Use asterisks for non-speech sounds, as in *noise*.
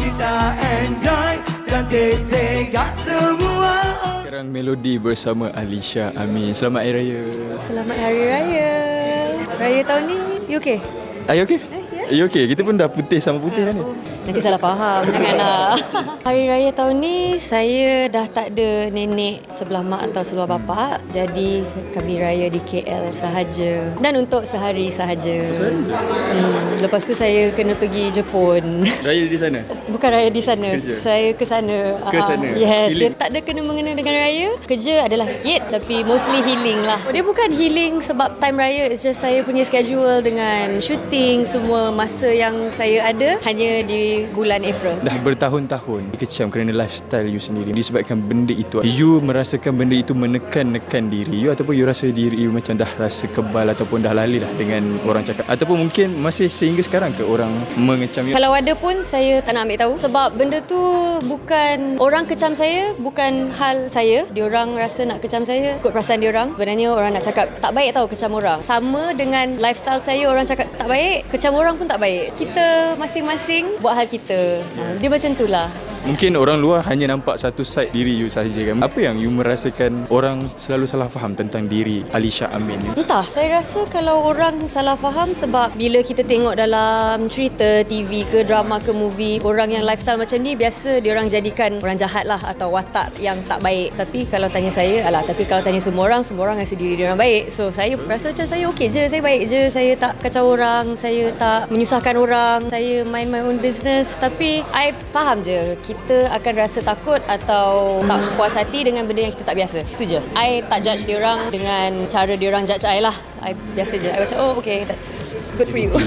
kita enjoy Cantik segak semua Sekarang melodi bersama Alisha Amin. Selamat Hari Raya. Selamat Hari Raya. Raya tahun ni, you okay? Are you okay? Eh, ya. You okay? Kita pun dah putih sama putih kan ni. Oh, nanti salah faham. *laughs* Janganlah. *laughs* Hari Raya tahun ni, saya dah tak ada nenek sebelah mak atau sebelah bapa. Jadi, kami raya di KL sahaja. Dan untuk sehari sahaja. Hmm, lepas tu saya kena pergi Jepun. *laughs* Raya di sana. Bukan raya di sana. Kerja? Saya ke sana. Ke Ah, sana? Yes. Healing? Dia tak ada kena mengena dengan raya. Kerja adalah sikit tapi mostly healing lah. Dia bukan healing sebab time raya. It's just saya punya schedule dengan shooting semua masa yang saya ada hanya di bulan April. Dah bertahun-tahun dikecam kerana lifestyle you sendiri disebabkan benda itu. You merasakan benda itu menekan-nekan diri you ataupun you rasa diri you macam dah rasa kebal ataupun dah lali lah dengan orang cakap ataupun mungkin masih sehingga sekarang ke orang mengecam you. Kalau ada pun saya tak nak ambil tahu sebab benda tu bukan orang kecam saya bukan hal saya. Diorang rasa nak kecam saya ikut perasaan diorang. Sebenarnya orang nak cakap tak baik tau kecam orang. Sama dengan lifestyle saya orang cakap tak baik, kecam orang pun tak baik. Kita masing-masing buat hal kita. Ha, dia macam tu lah. Mungkin orang luar hanya nampak satu side diri you sahaja kan. Apa yang you merasakan orang selalu salah faham tentang diri Alisha Amin? Entah, saya rasa kalau orang salah faham sebab bila kita tengok dalam cerita TV ke drama ke movie, orang yang lifestyle macam ni biasa dia orang jadikan orang jahat lah atau watak yang tak baik. Tapi kalau tanya saya, alah tapi kalau tanya semua orang, semua orang rasa diri dia orang baik. So saya rasa macam saya okey je, saya baik je, saya tak kacau orang, saya tak menyusahkan orang, saya mind my own business. Tapi I faham je, kita akan rasa takut atau tak puas hati dengan benda yang kita tak biasa. Itu je. I tak judge dia orang dengan cara dia orang judge I lah. I biasa je. I macam, oh okay, that's good for you.